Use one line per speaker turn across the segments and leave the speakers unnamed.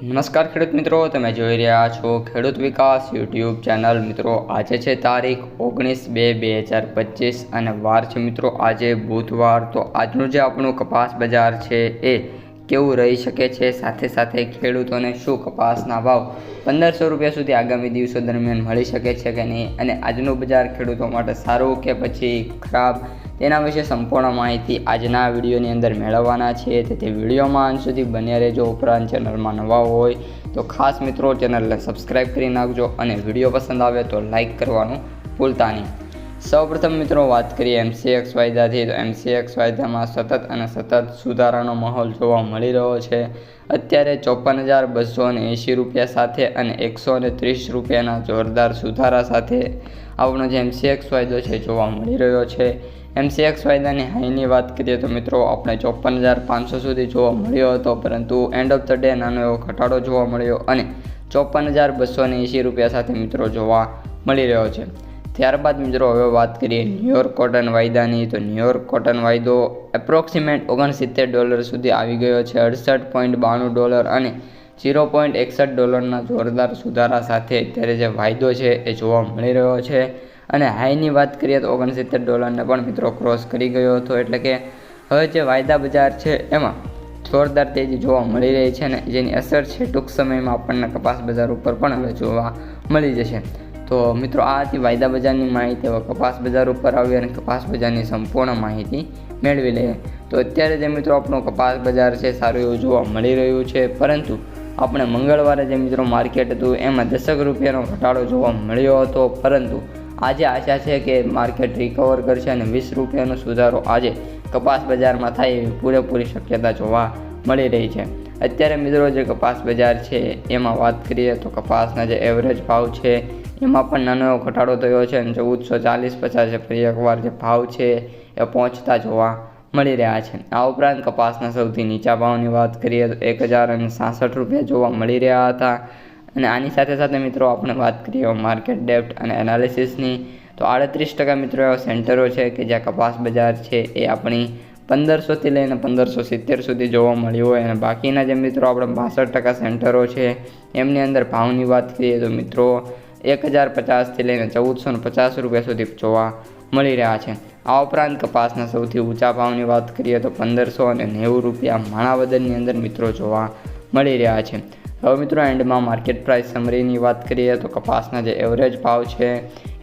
નમસ્કાર ખેડૂત મિત્રો, તમે જોઈ રહ્યા છો ખેડૂત વિકાસ યુટ્યુબ ચેનલ. મિત્રો, આજે છે તારીખ ઓગણીસ બે બે હજાર પચીસ અને વાર છે મિત્રો, આજે બુધવાર. તો આજનું જે આપણું કપાસ બજાર છે એ કેવું રહી શકે છે? સાથે સાથે ખેડૂતોને શું કપાસના ભાવ પંદરસો રૂપિયા સુધી આગામી દિવસો દરમિયાન મળી શકે છે કે નહીં? અને આજનું બજાર ખેડૂતો માટે સારું કે પછી ખરાબ? તેના વિશે સંપૂર્ણ માહિતી આજના વિડીયોની અંદર મેળવવાના છે. તેથી વિડીયોમાં અંત સુધી બન્યા રહેજો. ઉપરાંત ચેનલમાં નવા હોય તો ખાસ મિત્રો ચેનલને સબસ્ક્રાઈબ કરી નાખજો અને વીડિયો પસંદ આવે તો લાઈક કરવાનું ભૂલતા નહીં. સૌપ્રથમ મિત્રો વાત કરીએ એમસીએક્સ વાયદાથી. તો એમસીએક્સ વાયદામાં સતત અને સતત સુધારાનો માહોલ જોવા મળી રહ્યો છે. અત્યારે ચોપન હજાર બસો ને એંશી રૂપિયા સાથે અને એકસો ને ત્રીસ રૂપિયાના જોરદાર સુધારા સાથે આપણો જે એમસીએક્સ વાયદો છે જોવા મળી રહ્યો છે. એમસીએક્સ વાયદાની હાઈની વાત કરીએ તો મિત્રો આપણે ચોપન હજાર પાંચસો સુધી જોવા મળ્યો હતો, પરંતુ એન્ડ ઓફ ધ ડે નાનો એવો ઘટાડો જોવા મળ્યો અને ચોપન હજાર બસો ને એંશી રૂપિયા સાથે મિત્રો જોવા મળી રહ્યો છે. ત્યારબાદ મિત્રો હવે વાત કરીએ ન્યુયોર્ક કોટન વાયદાની. તો ન્યુયોર્ક કોટન વાયદો એપ્રોક્સિમેટ ઓગણસિત્તેર ડોલર સુધી આવી ગયો છે. અડસઠ પોઈન્ટ બાણું ડોલર અને ઝીરો પોઈન્ટ એકસઠ ડોલરના જોરદાર સુધારા સાથે અત્યારે જે વાયદો છે એ જોવા મળી રહ્યો છે. અને હાઈની વાત કરીએ તો ઓગણસિત્તેર ડોલરને પણ મિત્રો ક્રોસ કરી ગયો હતો. એટલે કે હવે જે વાયદા બજાર છે એમાં જોરદાર તેજી જોવા મળી રહી છે ને જેની અસર છે ટૂંક સમયમાં આપણને કપાસ બજાર ઉપર પણ હવે જોવા મળી જશે. તો મિત્રો, આ હતી વાયદા બજારની માહિતી. હવે કપાસ બજાર ઉપર આવી અને કપાસ બજારની સંપૂર્ણ માહિતી મેળવી લઈએ. તો અત્યારે જે મિત્રો આપણો કપાસ બજાર છે, સારું એવું જોવા મળી રહ્યું છે. પરંતુ આપણે મંગળવારે જે મિત્રો માર્કેટ હતું, એમાં દસક રૂપિયાનો ઘટાડો જોવા મળ્યો હતો. પરંતુ આજે આશા છે કે માર્કેટ રિકવર કરશે અને વીસ રૂપિયાનો સુધારો આજે કપાસ બજારમાં થાય એવી પૂરેપૂરી શક્યતા જોવા મળી રહી છે. અત્યારે મિત્રો, જે કપાસ બજાર છે, એમાં વાત કરીએ તો કપાસના જે એવરેજ ભાવ છે એમાં પણ નાનો એવો ઘટાડો થયો છે અને ચૌદસો ચાલીસ પચાસ ફરી એકવાર જે ભાવ છે એ પહોંચતા જોવા મળી રહ્યા છે. આ ઉપરાંત કપાસના સૌથી નીચા ભાવની વાત કરીએ તો એક હજાર અને સાસઠ રૂપિયા જોવા મળી રહ્યા હતા. અને આની સાથે સાથે મિત્રો આપણે વાત કરીએ માર્કેટ ડેપ્ટ અને એનાલિસિસની. તો આડત્રીસ ટકા મિત્રો એવા સેન્ટરો છે કે જ્યાં કપાસ બજાર છે એ આપણી પંદરસોથી લઈને પંદરસો સિત્તેર સુધી જોવા મળ્યું હોય. અને બાકીના જે મિત્રો આપણે બાસઠ ટકા સેન્ટરો છે એમની અંદર ભાવની વાત કરીએ તો મિત્રો એક હજાર પચાસથી લઈને ચૌદસો ને પચાસ રૂપિયા સુધી જોવા મળી રહ્યા છે. આ ઉપરાંત કપાસના સૌથી ઊંચા ભાવની વાત કરીએ તો પંદરસો અને નેવું રૂપિયા માણાવદરની અંદર મિત્રો જોવા મળી રહ્યા છે. હવે મિત્રો એન્ડમાં માર્કેટ પ્રાઇસ સમરીની વાત કરીએ તો કપાસના જે એવરેજ ભાવ છે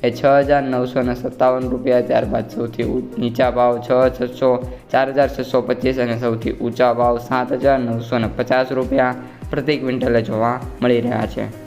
એ છ હજાર નવસો ને સત્તાવન રૂપિયા, ત્યારબાદ સૌથી નીચા ભાવ છ છસો, ચાર હજાર છસો પચીસ અને સૌથી ઊંચા ભાવ સાત હજાર નવસો ને પચાસ રૂપિયા પ્રતિ ક્વિન્ટલે જોવા મળી રહ્યા છે.